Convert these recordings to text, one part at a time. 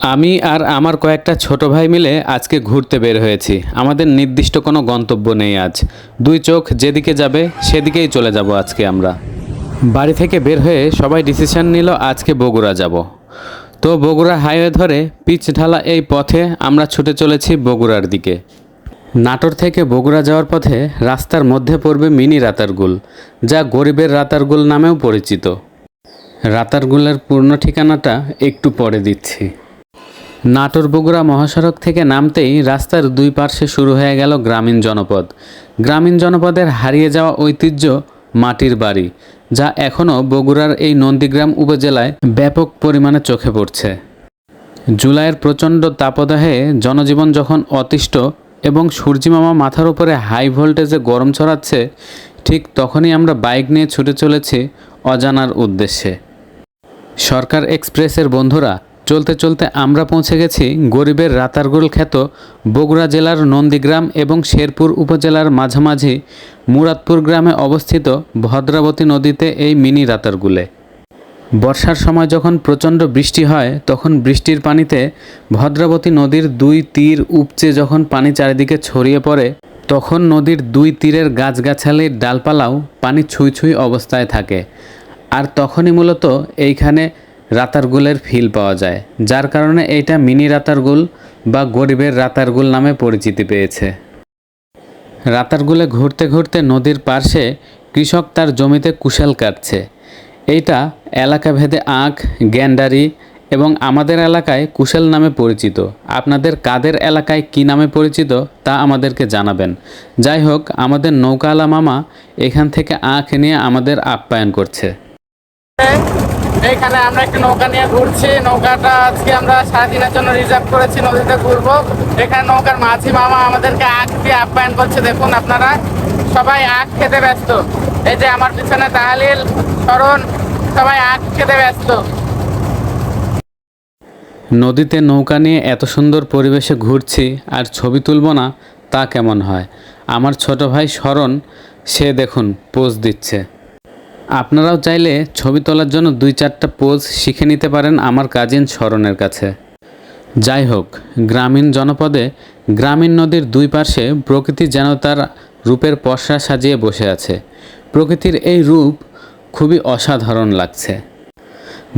আমি আর আমার কয়েকটা ছোট ভাই মিলে আজকে ঘুরতে বের হয়েছি। আমাদের নির্দিষ্ট কোনো গন্তব্য নেই আজ। দুই চোখ যেদিকে যাবে, সেদিকেই চলে যাব আজকে আমরা। বাড়ি থেকে বের হয়ে সবাই ডিসিশন নিল আজকে বগুড়া যাব। তো বগুড়া হাইওয়ে ধরে পিচ ঢালা এই পথে আমরা ছুটে চলেছি বগুড়ার দিকে। নাটোর থেকে বগুড়া যাওয়ার পথে রাস্তার মধ্যে পড়বে মিনি রাতারগুল, যা গরিবের রাতারগুল নামেও পরিচিত। রাতারগুলের পূর্ণ ঠিকানাটা একটু পরে দিচ্ছি। নাটোর বগুড়া মহাসড়ক থেকে নামতেই রাস্তার দুই পার্শ্বে শুরু হয়ে গেল গ্রামীণ জনপদ। গ্রামীণ জনপদের হারিয়ে যাওয়া ঐতিহ্য মাটির বাড়ি, যা এখনও বগুড়ার এই নন্দীগ্রাম উপজেলায় ব্যাপক পরিমাণে চোখে পড়ছে। জুলাইয়ের প্রচণ্ড তাপদাহে জনজীবন যখন অতিষ্ঠ এবং সূর্যিমামা মাথার উপরে হাই ভোল্টেজে গরম ছড়াচ্ছে, ঠিক তখনই আমরা বাইক নিয়ে ছুটে চলেছি অজানার উদ্দেশ্যে। সরকার এক্সপ্রেসের বন্ধুরা চলতে চলতে আমরা পৌঁছে গেছি গরিবের রাতারগুল খ্যাত বগুড়া জেলার নন্দীগ্রাম এবং শেরপুর উপজেলার মাঝামাঝি মুরাদপুর গ্রামে অবস্থিত ভদ্রাবতী নদীতে এই মিনি রাতারগুলে। বর্ষার সময় যখন প্রচণ্ড বৃষ্টি হয়, তখন বৃষ্টির পানিতে ভদ্রাবতী নদীর দুই তীর উপচে যখন পানি চারিদিকে ছড়িয়ে পড়ে, তখন নদীর দুই তীরের গাছগাছালির ডালপালাও পানি ছুঁই ছুঁই অবস্থায় থাকে। আর তখনই মূলত এইখানে রাতারগুলের ফিল পাওয়া যায়, যার কারণে এইটা মিনি রাতারগুল বা গরিবের রাতারগুল নামে পরিচিতি পেয়েছে। রাতারগুলে ঘুরতে ঘুরতে নদীর পার্শ্বে কৃষক তার জমিতে কুশাল কাটছে। এইটা এলাকা ভেদে আখ, গ্যান্ডারি এবং আমাদের এলাকায় কুশাল নামে পরিচিত। আপনাদের কাদের এলাকায় কি নামে পরিচিত তা আমাদেরকে জানাবেন। যাই হোক, আমাদের নৌকাওয়ালা মামা এখান থেকে আখ নিয়ে আমাদের আপ্যায়ন করছে। এইখানে আমরা একটা নৌকা নিয়ে ঘুরছি। নৌকাটা আজকে আমরা সারাদিনের জন্য রিজার্ভ করেছি, নদীতে ঘুরবো। এখানে নৌকার মাঝি মামা আমাদেরকে আখ দিয়ে আপ্যায়ন করছে, দেখুন আপনারা। সবাই আখ খেতে ব্যস্ত। এই যে আমার পিছনে তাহালিল স্মরণ সবাই আখ খেতে ব্যস্ত। নদীতে নৌকা নিয়ে এত সুন্দর পরিবেশে ঘুরছি, আর ছবি তুলব না, তা কেমন হয়? আমার ছোট ভাই শরণ, সে দেখুন, পোজ দিচ্ছে। আপনারাও চাইলে ছবি তোলার জন্য দুই চারটা পোজ শিখে নিতে পারেন আমার কাজিন শরণের কাছে। যাই হোক, গ্রামীণ জনপদে গ্রামীণ নদীর দুই পাশে প্রকৃতি যেন তার রূপের পসরা সাজিয়ে বসে আছে। প্রকৃতির এই রূপ খুবই অসাধারণ লাগছে।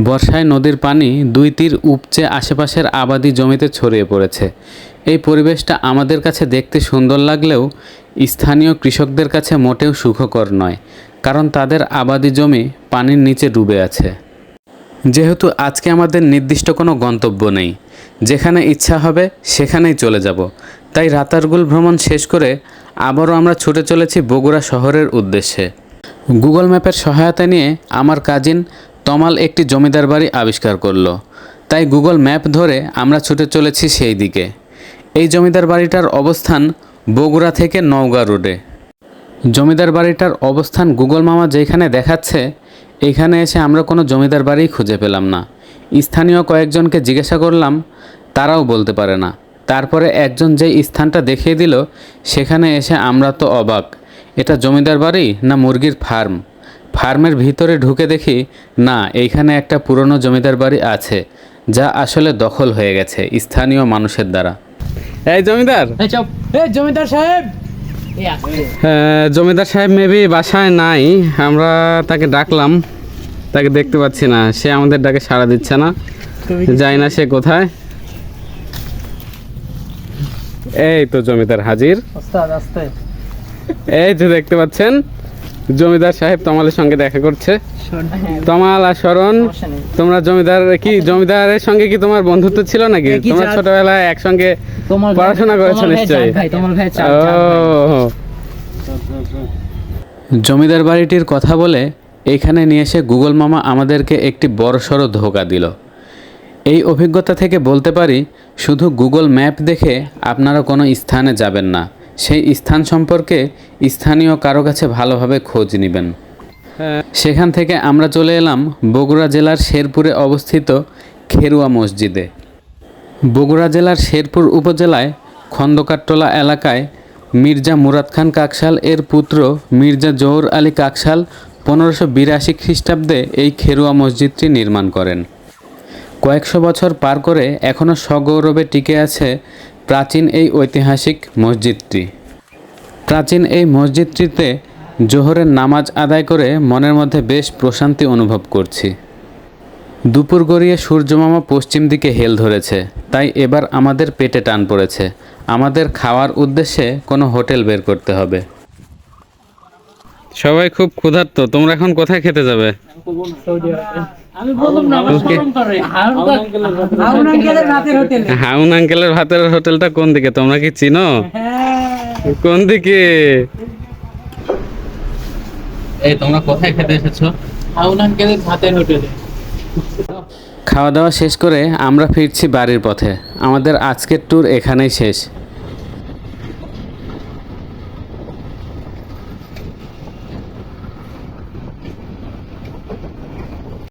বর্ষায় নদীর পানি দুই তীর উপচে আশেপাশের আবাদি জমিতে ছড়িয়ে পড়েছে। এই পরিবেশটা আমাদের কাছে দেখতে সুন্দর লাগলেও স্থানীয় কৃষকদের কাছে মোটেও সুখকর নয়। কারণ তাদের আবাদি জমি পানির নিচে ডুবে আছে। যেহেতু আজকে আমাদের নির্দিষ্ট কোনো গন্তব্য নেই, যেখানে ইচ্ছা হবে সেখানেই চলে যাব। তাই রাতারগুল ভ্রমণ শেষ করে আবারও আমরা ছুটে চলেছি বগুড়া শহরের উদ্দেশ্যে। গুগল ম্যাপের সহায়তা নিয়ে আমার কাজিন তমাল একটি জমিদার বাড়ি আবিষ্কার করল। তাই গুগল ম্যাপ ধরে আমরা ছুটে চলেছি সেই দিকে। এই জমিদার বাড়িটার অবস্থান বগুড়া থেকে নওগাঁ রোডে। জমিদার বাড়িটার অবস্থান গুগল মামা যেখানে দেখাচ্ছে এইখানে এসে আমরা কোনো জমিদার বাড়ি খুঁজে পেলাম না। স্থানীয় কয়েকজনকে জিজ্ঞাসা করলাম, তারাও বলতে পারে না। তারপরে একজন যে স্থানটা দেখিয়ে দিল, সেখানে এসে আমরা তো অবাক। এটা জমিদার বাড়ি না মুরগির ফার্ম? ফার্মের ভিতরে ঢুকে দেখি, না, এইখানে একটা পুরনো জমিদার বাড়ি আছে, যা আসলে দখল হয়ে গেছে স্থানীয় মানুষের দ্বারা। এই জমিদার! জমিদার সাহেব! জমিদার সাহেব মেবি বাসায় নাই আমরা তাকে ডাকলাম তাকে দেখতে পাচ্ছি না সে আমাদের ডাকে সাড়া দিচ্ছে না যাই না সে কোথায়? এই তো জমিদার হাজির। এই তো দেখতে পাচ্ছেন জমিদার সাহেব তমালের সঙ্গে দেখা করছে। তমাল আর শরণ তোমরা জমিদার কি জমিদারের সঙ্গে কি তোমার বন্ধুত্ব ছিল নাকি? তোমরা ছোটবেলায় একসঙ্গে পড়াশোনা করেছ নিশ্চয়ই? জমিদার বাড়িটির কথা বলে এখানে নিয়ে এসে গুগল মামা আমাদেরকে একটি বড়সড় ধোকা দিল। এই অভিজ্ঞতা থেকে বলতে পারি শুধু গুগল ম্যাপ দেখে আপনারা কোনো স্থানে যাবেন না। সেই স্থান সম্পর্কে স্থানীয় কারও কাছে ভালোভাবে খোঁজ নেবেন। সেখান থেকে আমরা চলে এলাম বগুড়া জেলার শেরপুরে অবস্থিত খেরুয়া মসজিদে। বগুড়া জেলার শেরপুর উপজেলায় খন্দকারটোলা এলাকায় মির্জা মুরাদ খান কাকশাল এর পুত্র মির্জা জহুর আলী কাকশাল পনেরোশো বিরাশি খ্রিস্টাব্দে এই খেরুয়া মসজিদটি নির্মাণ করেন। কয়েকশো বছর পার করে এখনও সগৌরবে টিকে আছে প্রাচীন এই ঐতিহাসিক মসজিদটি। প্রাচীন এই মসজিদটিতে জোহরের নামাজ আদায় করে মনের মধ্যে বেশ প্রশান্তি অনুভব করছি। দুপুর গড়িয়ে সূর্যমামা পশ্চিম দিকে হেল ধরেছে, তাই এবার আমাদের পেটে টান পড়েছে। আমাদের খাওয়ার উদ্দেশ্যে কোনো হোটেল বের করতে হবে। সবাই খুব ক্ষুধার্ত, তোমরা এখন কোথায় খেতে যাবে? আমি বললাম না আমার শরম করে হাউন আঙ্কেলের রাতের হোটেলে। হাউন আঙ্কেলের ভাতের হোটেলটা কোন দিকে? তোমরা কি চিনো? হ্যাঁ। কোন দিকে? এই তোমরা কোথায় খেতে এসেছ? হাউন আঙ্কেলের ভাতের হোটেলে। খাওয়া দাওয়া শেষ করে আমরা ফিরছি বাড়ির পথে। আমাদের আজকের ট্যুর এখানেই শেষ।